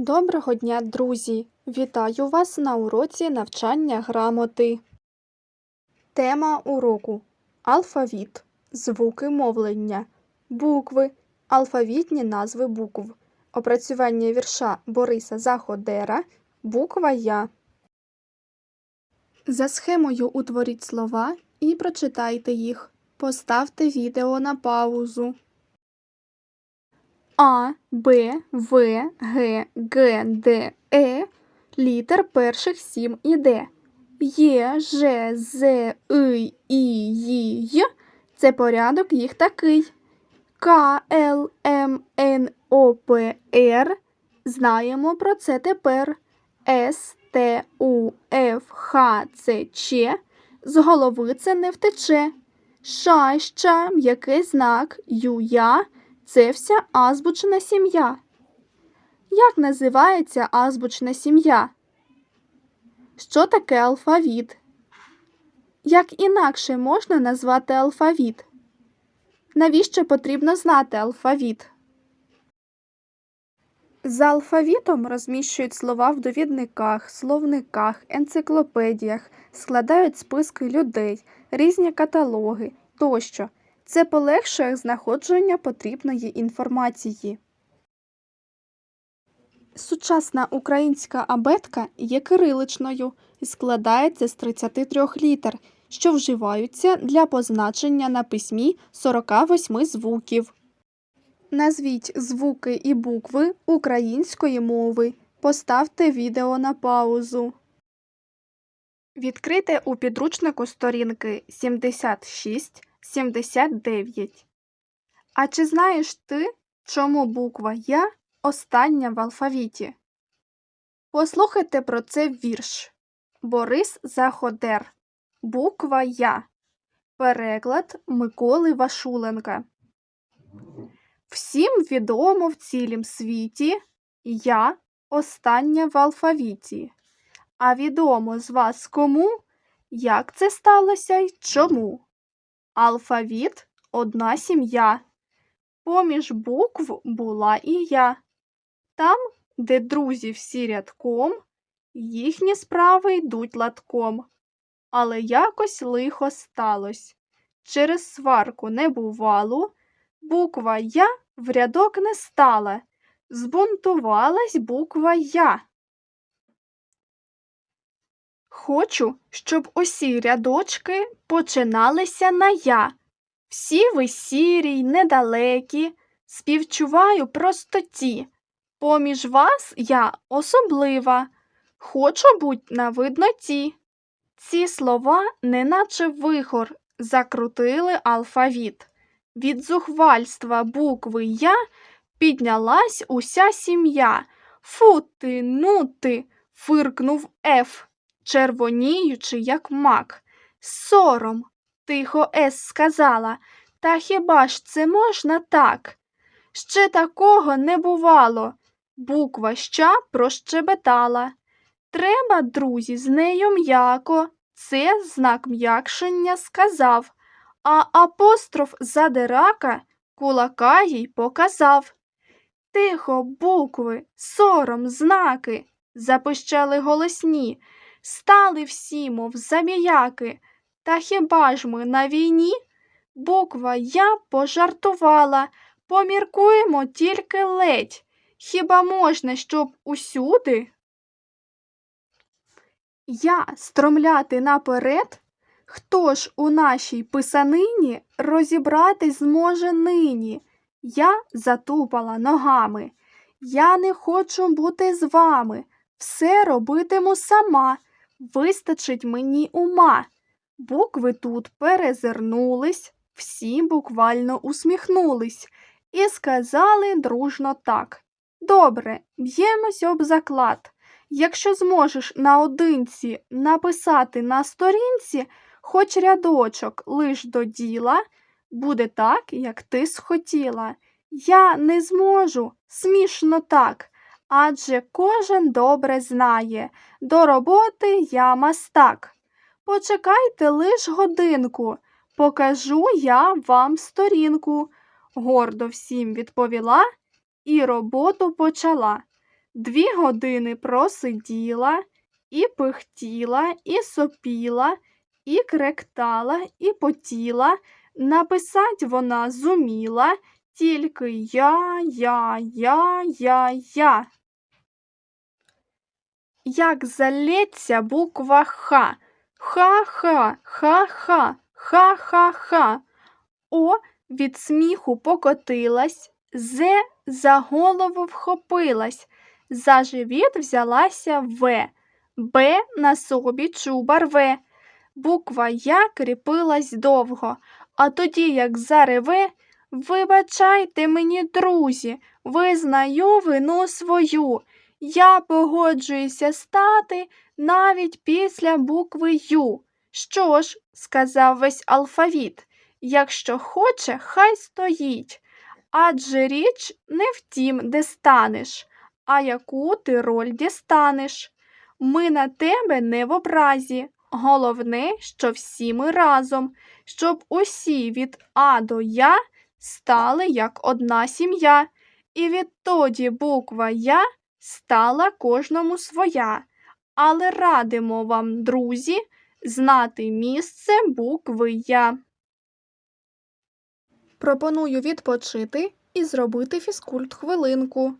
Доброго дня, друзі! Вітаю вас на уроці навчання грамоти. Тема уроку Алфавіт. Звуки мовлення. Букви. Алфавітні назви букв. Опрацювання вірша Бориса Заходера. Буква Я. За схемою утворіть слова і прочитайте їх. Поставте відео на паузу. А, Б, В, Г, Г, Д, Е літер перших сім іде. Є, Ж, З, И, І, Й, Й це порядок їх такий. К, Л, М, Н, О, П, Р знаємо про це тепер. С, Т, У, Ф, Х, Ц, Ч з голови це не втече. Ша, ща, м'який знак, ю, я це вся азбучна сім'я. Як називається азбучна сім'я? Що таке алфавіт? Як інакше можна назвати алфавіт? Навіщо потрібно знати алфавіт? За алфавітом розміщують слова в довідниках, словниках, енциклопедіях, складають списки людей, різні каталоги тощо. Це полегшує знаходження потрібної інформації. Сучасна українська абетка є кириличною і складається з 33 літер, що вживаються для позначення на письмі 48 звуків. Назвіть звуки і букви української мови. Поставте відео на паузу. Відкрийте у підручнику сторінки 76 79. А чи знаєш ти, чому буква Я остання в алфавіті? Послухайте про це вірш. Борис Заходер. Буква Я. Переклад Миколи Вашуленка. Всім відомо в цілім світі Я остання в алфавіті. А відомо з вас кому? Як це сталося й чому? Алфавіт одна сім'я. Поміж букв була і я. Там, де друзі всі рядком, їхні справи йдуть латком. Але якось лихо сталось. Через сварку небувалу, буква Я в рядок не стала. Збунтувалась буква Я. Хочу, щоб усі рядочки починалися на я. Всі ви сірі й недалекі, співчуваю простоті. Поміж вас я особлива, хочу буть на видноті. Ці слова, неначе вихор, закрутили алфавіт. Від зухвальства букви Я піднялась уся сім'я. Фу ти, ну ти, фиркнув Ф червоніючи, як мак. Сором, тихо Ес сказала, та хіба ж це можна так? Ще такого не бувало. Буква ща прощебетала. Треба, друзі, з нею м'яко. Це знак м'якшення сказав, а апостроф задирака кулака їй показав. Тихо, букви, сором, знаки, запищали голосні. Стали всі, мов забіяки. Та хіба ж ми на війні? Буква Я пожартувала, поміркуємо тільки ледь. Хіба можна, щоб усюди? Я стромляти наперед? Хто ж у нашій писанині розібратись зможе нині? Я затупала ногами. Я не хочу бути з вами. Все робитиму сама вистачить мені ума. Букви тут перезирнулись, всі буквально усміхнулись і сказали дружно так. Добре, б'ємось об заклад. Якщо зможеш наодинці написати на сторінці хоч рядочок лиш до діла, буде так, як ти схотіла. Я не зможу, смішно так адже кожен добре знає, до роботи я мастак. Почекайте лиш годинку, покажу я вам сторінку, гордо всім відповіла і роботу почала. Дві години просиділа, і пихтіла, і сопіла, і кректала, і потіла. Написать вона зуміла, тільки я, я, я, я, я. Як залється буква Х. Ха-ха, ха-ха, ха-ха-ха. О від сміху покотилась, Зе за голову вхопилась, за живіт взялася В, Б на собі чуба рве. Буква Я кріпилась довго, а тоді, як зареве, вибачайте мені, друзі, визнаю вину свою. Я погоджуюся стати навіть після букви Ю. Що ж, сказав весь алфавіт, якщо хоче, хай стоїть. Адже річ не в тім, де станеш, а яку ти роль дістанеш. Ми на тебе не в образі. Головне, що всі ми разом, щоб усі від А до Я стали як одна сім'я, і відтоді буква Я стала кожному своя. Але радимо вам, друзі, знати місце букви Я. Пропоную відпочити і зробити фізкульт хвилинку.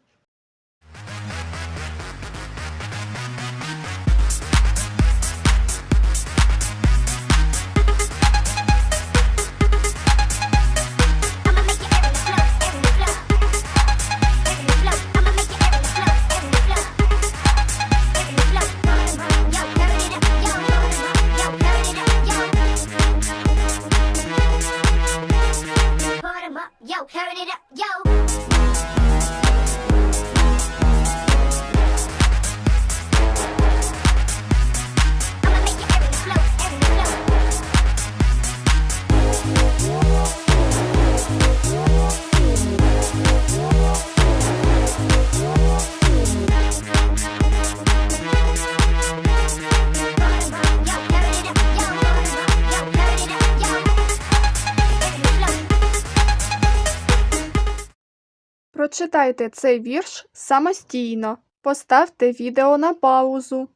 Прочитайте цей вірш самостійно. Поставте відео на паузу.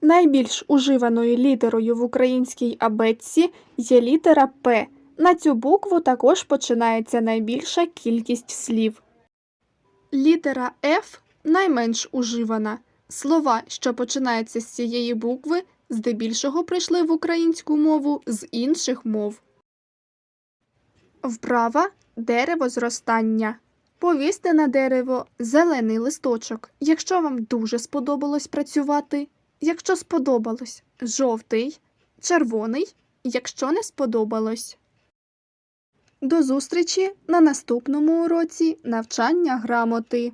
Найбільш уживаною літерою в українській абетці є літера П. На цю букву також починається найбільша кількість слів. Літера Ф найменш уживана. Слова, що починаються з цієї букви, здебільшого прийшли в українську мову з інших мов. Вправа дерево зростання. Повісьте на дерево зелений листочок, якщо вам дуже сподобалось працювати. Якщо сподобалось жовтий, червоний, якщо не сподобалось. До зустрічі на наступному уроці навчання грамоти.